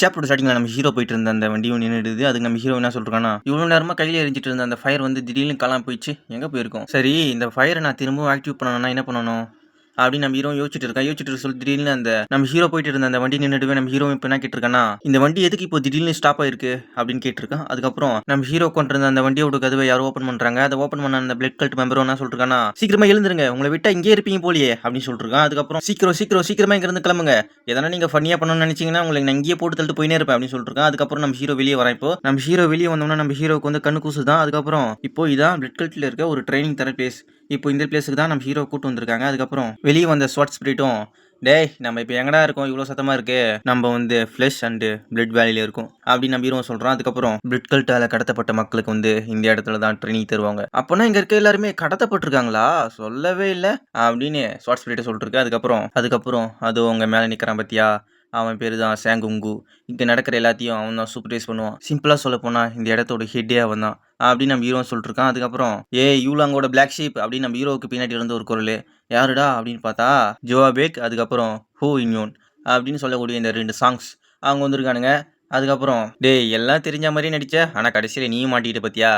Chapter ஸ்டார்டிங்ல நம்ம hero போயிட்டு இருந்த அந்த வண்டியும் நின்றுடுது அதுக்கு நம்ம ஹீரோ என்ன சொல்றான்னா இவ்வளவு நேரமா கையில எரிஞ்சிட்டு இருந்த அந்த ஃபயர் வந்து திடீர்னு காணாம போயிடுச்சு. எங்க போயிருக்கோம்? சரி இந்த ஃபயரை நான் திரும்பவும் ஆக்டிவ் பண்ணணும்னா என்ன பண்ணணும்? அப்படின்னு நம்ம ஹீரோ யோசிச்சுட்டு இருக்கா யோசிச்சுட்டு சொல்லி திடீர்னு அந்த நம்ம ஹீரோ போயிட்டு இருந்த அந்த வண்டி நின்றுடுவே நம்ம ஹீரோ இப்போ என்ன கேட்டிருக்கானா இந்த வண்டி எதுக்கு இப்போ திடீர்னு ஸ்டாப் ஆயிருக்கு அப்படின்னு கேட்டிருக்கான். அதுக்கப்புறம் நம்ம ஹீரோ கொண்டிருந்த அந்த வண்டியோட கதவை யாரோ ஓப்பன் பண்றாங்க. அதை ஓப்பன் பண்ண அந்த பிளட் கல்ட் மெம்பரும் என்ன சொல்லிருக்கானா சீக்கிரமா எழுந்துருங்க. உங்களை விட்டா இங்கே இருப்பீங்க போலியே அப்படின்னு சொல்லிருக்கான். அதுக்கப்புறம் சீக்கிரம் சீக்கிரம் சீக்கிரமா இங்க இருந்து கிளம்புங்க. எதனா நீங்க ஃபன்னியா பண்ணணும்னு நினைச்சீங்கன்னா உங்களுக்கு நான் இங்கேயே போட்டு தள்ளிட்டு போயினே இருப்பேன் அப்படின்னு சொல்லிருக்கான். அதுக்கப்புறம் நம்ம ஹீரோ வெளியே வரேன் இப்போ. நம்ம ஹீரோ வெளியே வந்தோம்னா நம்ம ஹீரோக்கு வந்து கண்ணு கூசு தான் அதுக்கப்புறம் இப்போ இதான் பிளட் கல்ட்டில் இருக்க ஒரு ட்ரைனிங் தர பிளேஸ் இப்போ இந்த பிளேஸுக்கு தான் நம்ம ஹீரோ கூட்டு வந்திருக்காங்க. அதுக்கப்புறம் வெளியே வந்த ஸ்வாட் ஸ்பிரிட்டும் டேய் நம்ம இப்போ எங்கடா இருக்கோம்? இவ்வளோ சத்தமாக இருக்கு. நம்ம வந்து ஃப்ளஷ் அண்டு பிளட் வேலியில் இருக்கும். அப்படின்னு நம்ம ஹீரோ சொல்கிறோம் அதுக்கப்புறம் பிளட் கல்ட்டால் கடத்தப்பட்ட மக்களுக்கு வந்து இந்த இடத்துல தான் ட்ரைனிங் தருவாங்க. அப்போனா இங்கே இருக்க எல்லாருமே கடத்தப்பட்டிருக்காங்களா? சொல்லவே இல்லை. அப்படின்னு ஸ்வாட் ஸ்பிரிட்டை சொல்லிட்டுருக்கு அதுக்கப்புறம் அதுக்கப்புறம் அது உங்கள் மேலே நிற்கிறான் பத்தியா? அவன் பேர் தான் சேங்குங்கு. இங்கே நடக்கிற எல்லாத்தையும் அவன் தான் சூப்பர்வைஸ் பண்ணுவான். சிம்பிளாக சொல்ல போனால் இந்த இடத்தோட ஹெட்டே அவன் தான். அப்படின்னு நம்ம ஹீரோ சொல்லிட்டு இருக்கான் அதுக்கப்புறம் ஏ யூலாங்கோட பிளாக் ஷீப் அப்படின்னு நம்ம ஹீரோவுக்கு பின்னாடி இருந்து ஒரு குரல். யாருடா? அப்படின்னு பார்த்தா ஜோவா பேக் அதுக்கப்புறம் ஹூ இன்யோன் அப்படின்னு சொல்லக்கூடிய இந்த ரெண்டு சாங்ஸ் அவங்க வந்திருக்கானுங்க. அதுக்கப்புறம் டேய் எல்லாம் தெரிஞ்ச மாதிரி நடித்த ஆனால் கடைசியில் நீயும் மாட்டிக்கிட்ட பார்த்தியா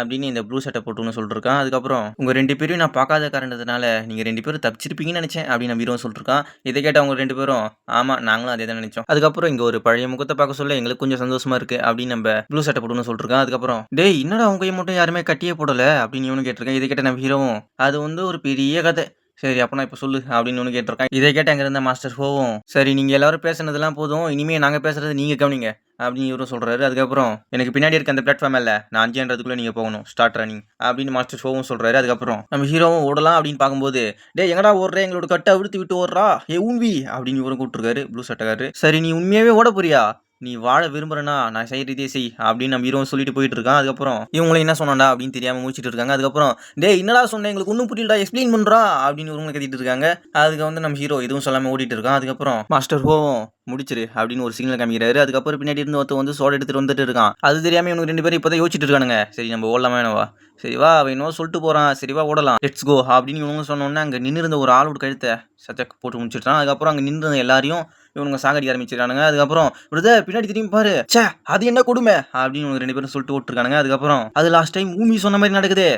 அப்படின்னு இந்த ப்ளூ சட்டை போட்டுன்னு சொல்லிருக்கான். அதுக்கப்புறம் உங்கள் ரெண்டு பேரையும் நான் பார்க்காத காரணத்தினால நீங்கள் ரெண்டு பேரும் தப்பிச்சிருப்பீங்கன்னு நினச்சேன் அப்படின்னு வீரம் சொல்லிருக்கான். இதை கேட்ட அவங்க ரெண்டு பேரும் ஆமாம் நாங்களும் அதே தான் நினச்சோம். அதுக்கப்புறம் இங்கே ஒரு பழைய முகத்தை பார்க்க சொல்ல எங்களுக்கு கொஞ்சம் சந்தோஷமா இருக்கு அப்படின்னு நம்ம ப்ளூ சட்டை போட்டுன்னு சொல்லிருக்கான். அதுக்கப்புறம் டேய் என்னடா அவங்க கையை மட்டும் யாருமே கட்டியே போடல அப்படின்னு இவனு கேட்டிருக்கேன். இதை கேட்ட நம்ம ஹீரோவும் அது வந்து ஒரு பெரிய கதை. சரி அப்பனா இப்போ சொல்லு அப்படின்னு ஒன்று கேட்டிருக்கான். இதை கேட்ட அங்கே இருந்த மாஸ்டர் போவோம் சரி நீங்கள் எல்லாரும் பேசுனதெல்லாம் போதும் இனிமேல் நாங்கள் பேசுறது நீங்கள் கவனிங்க அப்படின்னு இவரும் சொல்கிறாரு அதுக்கப்புறம் எனக்கு பின்னாடி இருக்க அந்த பிளாட்ஃபார்ம் இல்லை நான் அஞ்சுன்றதுக்குள்ளே நீங்கள் போகணும் ஸ்டார்ட் ரன்னிங் அப்படின்னு மாஸ்டர் ஷோவும் சொல்கிறாரு அதுக்கப்புறம் நம்ம ஹீரோவும் ஓடலாம் அப்படின்னு பார்க்கும்போது டே எங்கடா ஓடுற? எங்களோட கட்டை அவிழ்த்து விட்டு ஓடுறா? ஏ உன்வி அப்படின்னு இவரும் கூப்பிட்டுருக்காரு ப்ளூ சட்டக்காரு சரி நீ உண்மையாகவே ஓட போறியா? நீ வாழ விரும்புறனா நான் செய்யறதே செய் அப்படின்னு நம்ம ஹீரோவும் சொல்லிட்டு போயிட்டு இருக்கான். அதுக்கப்புறம் இவங்களும் என்ன சொன்னாண்டா அப்படின்னு தெரியாம முடிச்சிட்டு இருக்காங்க. அதுக்கப்புறம் டே என்னடா சொன்னேன் எங்களுக்கு ஒன்றும் புரியலடா எக்ஸ்பிளைன் பண்றா? அப்படின்னு இவங்க கத்திட்டு இருக்காங்க. அதுக்கு வந்து நம்ம ஹீரோ எதுவும் சொல்லாம ஓடிட்டு இருக்கான். அதுக்கப்புறம் மாஸ்டர் ஹோவும் முடிச்சிரு அப்படின்னு ஒரு சிக்னல் காமிக்கிறாரு. அதுக்கப்புறம் பின்னாடி இருந்து ஒருத்தன் வந்து சோட எடுத்துட்டு வந்துட்டு இருக்கான். அது தெரியாம இவனுக்கு ரெண்டு பேரும் இப்போதான் யோசிச்சுட்டு இருக்கானுங்க. சரி நம்ம ஓடலாமே வேணவா சரி வா அவன் இன்னும் சொல்லிட்டு போறான். சரி வா ஓடலாம். லெட்ஸ் கோ அப்படின்னு இவங்க சொன்னோன்னே அங்கே நின்று இருந்த ஒரு ஆளோட கழுத்தை சச்சக்கு போட்டு முடிச்சிட்டான். அதுக்கப்புறம் அங்கே நின்று இருந்த எல்லாரையும் இவனுங்க சாகடிக்க ஆரம்பிச்சிருக்கானுங்க. அதுக்கப்புறம் விடுத பின்னாடி திரும்பி பாரு. சே அது என்ன கொடுமை? அப்படின்னு இவங்க ரெண்டு பேரும் சொல்லிட்டு ஓட்டுருக்கானுங்க. அதுக்கப்புறம் அது லாஸ்ட் டைம் ஊமி சொன்ன மாதிரி நடக்குது.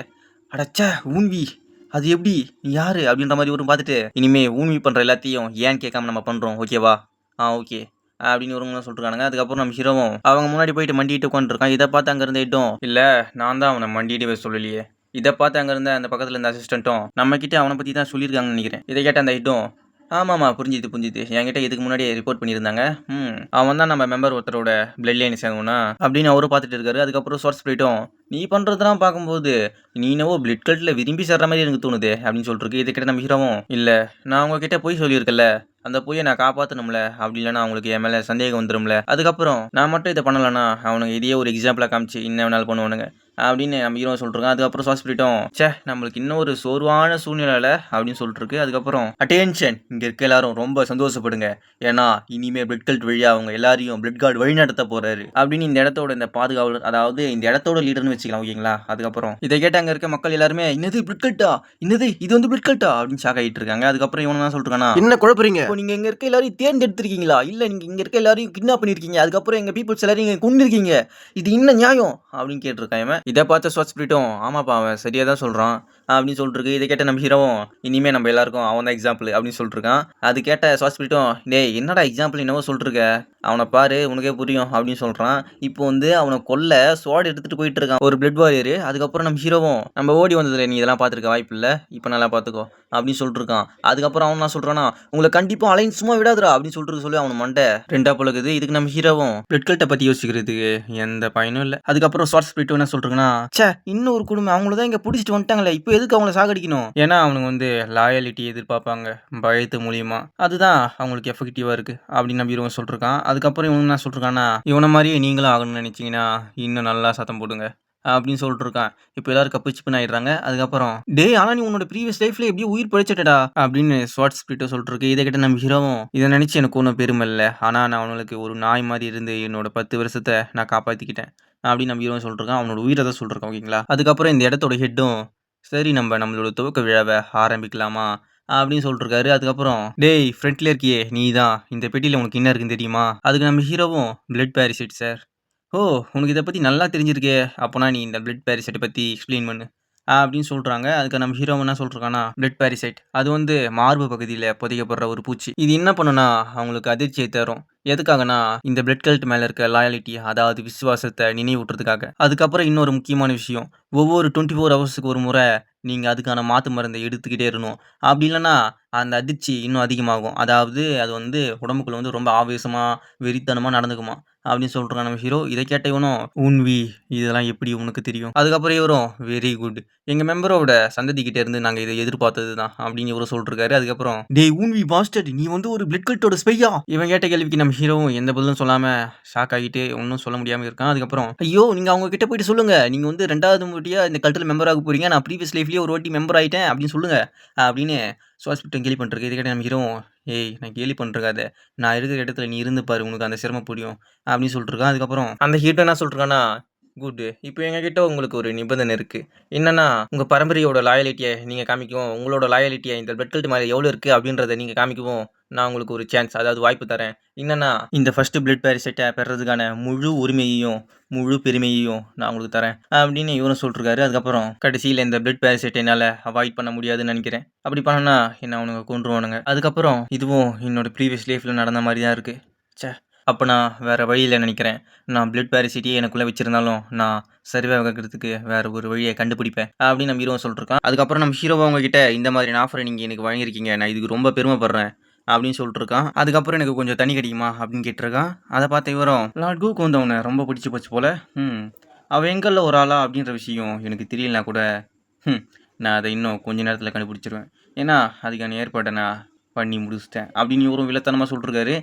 அடச்சே ஊன்வி அது எப்படி? நீ யாரு? அப்படின்ற மாதிரி ஒரு பார்த்துட்டு இனிமே ஊன்வி பண்ற எல்லாத்தையும் ஏன் கேட்காம நம்ம பண்றோம் ஓகேவா ஆ ஓகே. அப்படின்னு ஒரு சொல்லிருக்கானுங்க. அதுக்கப்புறம் நம்ம ஹீரோவும் அவங்க முன்னாடி போயிட்டு மண்டிட்டு உட்காந்துருக்கான் இதை பார்த்து அங்கேருந்து இட்டும் இல்லை நான் தான் அவனை மண்டிட்டு சொல்லலையே. இதை பார்த்து அங்கேருந்த அந்த பக்கத்தில் இருந்த அசிஸ்டன்ட்டும் நம்ம அவனை பற்றி தான் சொல்லியிருக்காங்கன்னு நினைக்கிறேன். இதை கேட்ட அந்த இட்டும் ஆமாம்மா புரிஞ்சுது புரிஞ்சுது. என்கிட்ட இதுக்கு முன்னாடி ரிப்போர்ட் பண்ணியிருந்தாங்க. ம் அவன் தான் நம்ம மெம்பர் ஒருத்தரோட பிளட் லைன் சேர்ந்தவனா அப்படின்னு அவரும் பார்த்துட்டு இருக்காரு. அதுக்கப்புறம் சோர்ஸ் போயிட்டோம் நீ பண்ணுறதெல்லாம் பார்க்கும்போது நீ என்னவோ பிளட் கட்டில் விரும்பி சேர்ற மாதிரி எனக்கு தோணுது அப்படின்னு சொல்லிருக்கு இதை கிட்ட நம்ம ஹீரோவும் இல்லை நான் உங்ககிட்ட போய் சொல்லியிருக்கல அந்த பொய்யை நான் காப்பாற்றணும்ல அப்படி இல்லைன்னா அவங்களுக்கு என் மேலே சந்தேகம் வந்துடும்ல அதுக்கப்புறம் நான் மட்டும் இதை பண்ணலன்னா அவனுக்கு இதையே ஒரு எக்ஸாம்பிளாக காமிச்சு இன்ன வேணாலும் பண்ணுவானுங்க. அப்படின்னு நம்ம ஹீரோ சொல்லிருக்கான் அதுக்கப்புறம் ஹாஸ்பிட்டோம் ச்சே நம்மளுக்கு இன்னும் ஒரு சோர்வான சூழ்நிலையில அப்படின்னு சொல்லிட்டுருக்கு. அதுக்கப்புறம் அட்டென்ஷன் இங்க இருக்க எல்லாரும் ரொம்ப சந்தோஷப்படுங்க. ஏன்னா இனிமே பிளட் கல்ட் வழியா அவங்க எல்லாரையும் பிளட் கார்டு வழி நடத்த போறாரு. அப்படின்னு இந்த இடத்தோட இந்த பாதுகாவலர் அதாவது இந்த இடத்தோட லீடர்னு வச்சுக்கலாம் ஓகேங்களா? அதுக்கப்புறம் இதை கேட்ட அங்க இருக்க மக்கள் எல்லாருமே இன்னது பிளட் கல்ட்டா இன்னது இது வந்து பிளட் கல்ட்டா அப்படின்னு ஷாக் ஆகிட்டு இருக்காங்க. அதுக்கப்புறம் இவன் என்ன சொல்றானா என்ன குழப்பறீங்க? இப்போ நீங்கள் இங்கே இருக்க எல்லாரையும் தேர்ந்தெடுத்திருக்கீங்களா இல்லை நீங்கள் இங்கே இருக்க எல்லாரையும் கிட்னாப் பண்ணியிருக்கீங்க அதுக்கப்புறம் எங்கள் பீப்புள்ஸ் எல்லாரையும் இங்கே கொண்டிருக்கீங்க இது என்ன நியாயம்? அப்படின்னு கேட்டிருக்கான் இவன். இதை பார்த்த ஸ்வாட் ஸ்பிரிட்டும் ஆமாப்பா அவன் சரியாக தான் சொல்கிறான் அப்படின்னு சொல்லிட்டு இதை கேட்ட நம்ம ஹீரோவும் இனிமேல் நம்ம எல்லாருக்கும் அவன் தான் எக்ஸாம்பிள் அப்படின்னு சொல்லிட்டு அது கேட்ட ஸ்வாட் ஸ்பிரிட்டும் டேய் என்னடா எக்ஸாம்பிள் என்னவோ சொல்லிருக்க அவனை பாரு உனக்கே புரியும் அப்படின்னு சொல்கிறான் இப்போ வந்து அவனை கொல்ல ஸ்வாட் எடுத்துகிட்டு போயிட்டு இருக்கான். ஒரு பிளட் வாரியர் அதுக்கப்புறம் நம்ம ஹீரோவும் நம்ம ஓடி வந்ததில்லை நீ இதெல்லாம் பார்த்துருக்க வாய்ப்பு இல்லை? இப்போ நல்லா பார்த்துக்கோ. அப்படின்னு சொல்லிட்டு இருக்கான் அதுக்கப்புறம் அவன் நான் சொல்கிறானா உங்களை கண்டிப்பாக அலைன் சும்மா விடாதுடா அப்படின்னு சொல்லிட்டு சொல்லி அவன் மண்டை ரெண்டா பழகுது. இதுக்கு நம்ம ஹீரோவும் பிளட் பற்றி யோசிக்கிறதுக்கு எந்த பயனும் இல்லை. அதுக்கப்புறம் ஷார்ட் ஸ்பிரிட் என்ன சொல்கிறாங்கன்னா ச்சே இன்னும் ஒரு குடும்பம் அவங்கள தான் இங்கே பிடிச்சிட்டு வந்துட்டாங்களே இப்போ எதுக்கு அவங்கள சாகடிக்கணும்? ஏன்னா அவனுங்க வந்து லாயலிட்டி எதிர்பார்ப்பாங்க பயத்து மூலியமா. அதுதான் அவங்களுக்கு எஃபெக்டிவாக இருக்குது அப்படின்னு நம்ம இவன் சொல்லிருக்கான் அதுக்கப்புறம் இவன் என்ன சொல்லிருக்கான்னா இவனை மாதிரியே நீங்களும் ஆகணும்னு நினச்சிங்கன்னா இன்னும் நல்லா சத்தம் போடுங்க. அப்படின்னு சொல்லிட்டு இருக்கான் இப்போ எல்லாரும் கப்பு சிப்புன்னு ஆயிடுறாங்க. அதுக்கப்புறம் டே ஆனா நீ உன்னோட ப்ரீவியஸ் லைஃப்ல எப்படியும் உயிர் பழிச்சிட்டடா அப்படின்னு ஸ்வாட் ஸ்பிரிட்டோ சொல்லிட்டு இருக்கு. இதை கிட்ட நம்ம ஹீரோவும் இதை நினைச்சு எனக்கு ஒன்றும் பெருமை இல்லை. ஆனா நான் அவனுக்கு ஒரு நாய் மாதிரி இருந்து என்னோட பத்து வருஷத்தை நான் காப்பாத்திக்கிட்டேன். அப்படின்னு நம்ம ஹீரோவும் சொல்லிருக்கான் அவனோட உயிரை தான் சொல்லிருக்கான் ஓகேங்களா? அதுக்கப்புறம் இந்த இடத்தோட ஹெட்டும் சரி நம்ம நம்மளோட துவக்க விழாவை ஆரம்பிக்கலாமா? அப்படின்னு சொல்லிட்டுருக்காரு அதுக்கப்புறம் டேய் ஃப்ரண்ட்ல இருக்கியே நீ தான் இந்த பெட்டியில் உனக்கு என்ன இருக்குன்னு தெரியுமா? அதுக்கு நம்ம ஹீரோவும் பிளட் பேரிசைட் சார் ஓ உனக்கு இதை பற்றி நல்லா தெரிஞ்சிருக்கே. அப்போனா நீ இந்த பிளட் பேரிசைட்டை பற்றி எக்ஸ்பிளைன் பண்ணு. அப்படின்னு சொல்கிறாங்க அதுக்கு நம்ம ஹீரோ என்ன சொல்கிறாங்கன்னா பிளட் பேரிசைட் அது வந்து மார்பு பகுதியில் புதைக்கப்படுற ஒரு பூச்சி. இது என்ன பண்ணுன்னா அவங்களுக்கு அதிர்ச்சியை தரும். எதுக்காகனா இந்த பிளட் கல்ட் மேலே இருக்க லாயாலிட்டி அதாவது விசுவாசத்தை நினைவூட்டுறதுக்காக. அதுக்கப்புறம் இன்னொரு முக்கியமான விஷயம். ஒவ்வொரு டுவெண்ட்டி ஃபோர் ஹவர்ஸுக்கு ஒரு முறை நீங்கள் அதுக்கான மாற்று மருந்தை எடுத்துக்கிட்டே இருக்கணும். அப்படி இல்லைன்னா அந்த அதிர்ச்சி இன்னும் அதிகமாகும். அதாவது அது வந்து உடம்புக்குள்ள வந்து ரொம்ப ஆவேசமாக வெறித்தனமாக நடந்துக்குமா. அப்படின்னு சொல்கிறான் நம்ம ஹீரோ இதை கேட்ட இவனும் உன்வி இதெல்லாம் எப்படி உனக்கு தெரியும்? அதுக்கப்புறம் இவரும் வெரி குட் எங்கள் மெம்பரோட சந்ததிக்கிட்டே இருந்து நாங்கள் இதை எதிர்பார்த்தது தான் அப்படின்னு இவரும் சொல்லிருக்காரு அதுக்கப்புறம் டே உன்வி பாஸ்டர் நீ வந்து ஒரு பிளட் கல்ட்டோட ஸ்பையா இவன் கேட்ட கேள்விக்கு நம்ம ஹீரோவும் எந்த பதிலும் சொல்லாமல் ஷாக் ஆகிட்டு ஒன்றும் சொல்ல முடியாமல் இருக்கான். அதுக்கப்புறம் ஐயோ நீங்கள் அவங்க கிட்ட போயிட்டு சொல்லுங்க. நீங்கள் வந்து ரெண்டாவது முட்டியாக இந்த கல்ட்டில் மெம்பர் ஆக போறீங்க. நான் ப்ரீவியஸ் லைஃப்லேயே ஒரு வாட்டி மெம்பர் ஆகிட்டேன் அப்படின்னு சொல்லுங்க. அப்படின்னு ஹாஸ்பிட்டல் கேலி பண்ணிருக்கு இது கேட்ட நம்ம ஹீரோ ஏய் நான் கேலி பண்ணுறக்காத நான் இருக்கிற இடத்துல நீ இருந்து பாரு உனக்கு அந்த சிரமம் புரியும். அப்படின்னு சொல்லிட்டுருக்கான் அதுக்கப்புறம் அந்த ஹீட்டோ என்ன சொல்லிருக்கான்னா குட் இப்போ எங்ககிட்ட உங்களுக்கு ஒரு நிபந்தனை இருக்குது என்னன்னா உங்கள் பரம்பரையோட லாயலிட்டியை நீங்கள் காமிக்கவும் உங்களோட லாயலிட்டியை இந்த பிளட் கல்ட் மாதிரி எவ்வளோ இருக்குது அப்படின்றத நீங்கள் காமிக்கவும் நான் உங்களுக்கு ஒரு சான்ஸ் அதாவது வாய்ப்பு தரேன். என்னன்னா இந்த ஃபர்ஸ்ட் பிளட் பேரிசெட்டை பெறதுக்கான முழு உரிமையையும் முழு பெருமையையும் நான் உங்களுக்கு தரேன். அப்படின்னு இவரும் சொல்லிருக்காரு. அதுக்கப்புறம் கடைசியில் இந்த பிளட் பேரிசெட்டை என்னால் அவாய்ட் பண்ண முடியாதுன்னு நினைக்கிறேன். அப்படி பண்ணனா என்ன அவனுங்க கொண்டுருவானுங்க அதுக்கப்புறம் இதுவும் என்னோட ப்ரீவியஸ் லைஃப்பில் நடந்த மாதிரி தான் இருக்குது ச்சே. அப்போ நான் வேறு வழியில் நினைக்கிறேன். நான் பிளட் பேரிசிட்டியை எனக்குள்ளே வச்சுருந்தாலும் நான் சரிவே ஆகிறதுக்கு வேறு ஒரு வழியை கண்டுபிடிப்பேன் அப்படின்னு நம்ம ஹீரோ சொல்லிருக்கான் அதுக்கப்புறம் நம்ம ஹீரோவை உங்ககிட்ட இந்த மாதிரி ஆஃபரை நீங்கள் எனக்கு வழங்கியிருக்கீங்க. நான் இதுக்கு ரொம்ப பெருமைப்படுறேன் அப்படின்னு சொல்லிட்டுருக்கான். அதுக்கப்புறம் எனக்கு கொஞ்சம் தண்ணி கிடைக்குமா அப்படின்னு கேட்டிருக்கான். அதை பார்த்த இவரும் லார்ட் கூக்கு வந்து அவனை ரொம்ப பிடிச்சி போச்சு போல். ம் அவன் எங்களில் ஒரு ஆளா? அப்படின்ற விஷயம் எனக்கு தெரியலனா கூட ம் நான் அதை இன்னும் கொஞ்ச நேரத்தில் கண்டுபிடிச்சிருவேன். ஏன்னா அதுக்கான ஏற்பாட்டை நான் பண்ணி முடிச்சிட்டேன். அப்படின்னு இவரும் வில்லத்தனமாக சொல்லிருக்காரு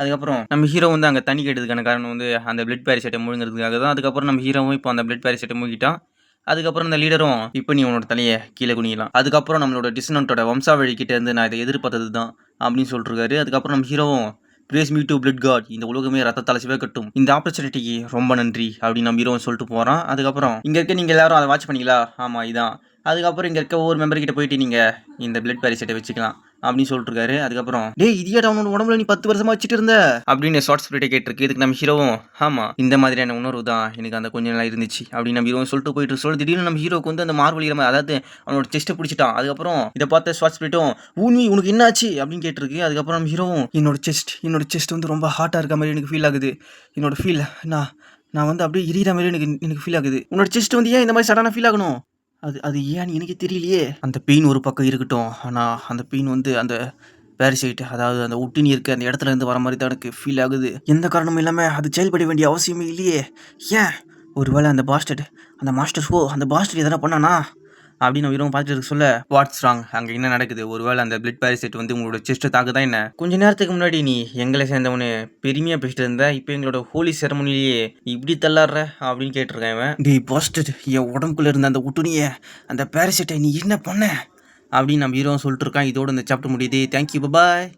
அதுக்கப்புறம் நம்ம ஹீரோ வந்து அங்கே தண்ணி கேட்டதுக்கான காரணம் வந்து அந்த பிளட் பேரிசைட்டை முழுங்கிறதுக்காக தான். அதுக்கப்புறம் நம்ம ஹீரோவும் இப்போ அந்த பிளட் பேரிசைட்டை மூழ்கிட்டான். அதுக்கப்புறம் இந்த லீடரும் இப்போ நீ உன்னோட தலையை கீழே குனியலாம். அதுக்கப்புறம் நம்மளோட டிசனோட்டோட வம்சாவழி இருந்து நான் இதை எதிர்பார்த்தது தான் அப்படின்னு சொல்லிருக்காரு. அதுக்கப்புறம் நம்ம ஹீரோவும் brace me to blood god இந்த உலகமே ரத்தத்தால் சிவ கட்டும். இந்த ஆப்பர்ச்சுனிட்டிக்கு ரொம்ப நன்றி. அப்படின்னு நம்ம ஹீரோவும் சொல்லிட்டு போகிறான் அதுக்கப்புறம் இங்கே இருக்க நீங்கள் எல்லாரும் அதை வாட்ச் பண்ணிக்கலாம் ஆமாம் இதான். அதுக்கப்புறம் இங்கே இருக்க ஒவ்வொரு மெம்பர் கிட்ட போயிட்டு நீங்கள் இந்த பிளட் பேரிசைட்டை வச்சுக்கலாம். அப்படின்னு சொல்லிட்டுருக்காரு. அதுக்கப்புறம் டேய் இதியாடா அவனோட உடம்புல நீ பத்து வருஷமா வச்சுட்டு இருந்த? அப்படின்னு ஷார்ட் ஸ்பிரிட்டை கேட்டிருக்கு. இதுக்கு நம்ம ஹீரோவும் ஆமா இந்த மாதிரியான உணர்வு தான் எனக்கு அந்த கொஞ்ச நாள் இருந்துச்சு. அப்படின்னு நம்ம ஹீரோவும் சொல்லிட்டு போயிட்டு சொல்லி திடீர்னு நம்ம ஹீரோக்கு வந்து அந்த மார்பு மாதிரி அதாவது அவனோட செஸ்ட்டை பிடிச்சிட்டான். அதுக்கப்புறம் இதை பார்த்த ஷார்ட் ஸ்பிரிட்டும் ஊனி உனக்கு என்னாச்சு? அப்படின்னு கேட்டிருக்கு. அதுக்கப்புறம் நம்ம ஹீரோவும் என்னோட செஸ்ட் என்னோட செஸ்ட் வந்து ரொம்ப ஹாட்டாக இருக்க மாதிரி எனக்கு ஃபீல் ஆகுது. என்னோட ஃபீல் நான் நான் வந்து அப்படியே எரியிற மாதிரி எனக்கு எனக்கு ஃபீல் ஆகுது. உன்னோட செஸ்ட் வந்து ஏன் இந்த மாதிரி சடனாக ஃபீல் ஆகணும்? அது அது ஏன்னு எனக்கு தெரியலையே. அந்த பெயின் ஒரு பக்கம் இருக்கட்டும். ஆனால் அந்த பெயின் வந்து அந்த பேரிசைட் அதாவது அந்த ஒட்டினி இருக்க அந்த இடத்துல இருந்து வர மாதிரி தான் எனக்கு ஃபீல் ஆகுது. எந்த காரணமும் இல்லாமல் அது செயல்பட வேண்டிய அவசியமே இல்லையே. ஏன்? ஒருவேளை அந்த பாஸ்டர் அந்த மாஸ்டர் ஓ அந்த பாஸ்டர் எதனா பண்ணானா? அப்படின்னு வீரம் பார்த்துட்டு இருக்க சொல்ல வாட்ஸ் ராங் அங்கே என்ன நடக்குது? ஒருவேளை அந்த பிளட் பேரிசைட் வந்து உங்களோட செஸ்ட்டை தாக்குதா என்ன? கொஞ்ச நேரத்துக்கு முன்னாடி நீ எங்களை சேர்ந்தவனு பெருமையாக பேசிட்டு இருந்த இப்போ எங்களோட ஹோலி செரமனிலேயே இப்படி தள்ளாடுற அப்படின்னு கேட்டிருக்கேன் இவன். டேய் பாஸ்டர் என் உடம்புக்குள்ள இருந்த அந்த ஒட்டுனிய அந்த பேரிசைட்டை நீ என்ன பண்ண? அப்படின்னு நம்ம ஹீரோ சொல்லிட்டு இருக்கான். இதோட இந்த சாப்டர் முடியுது. Thank you bye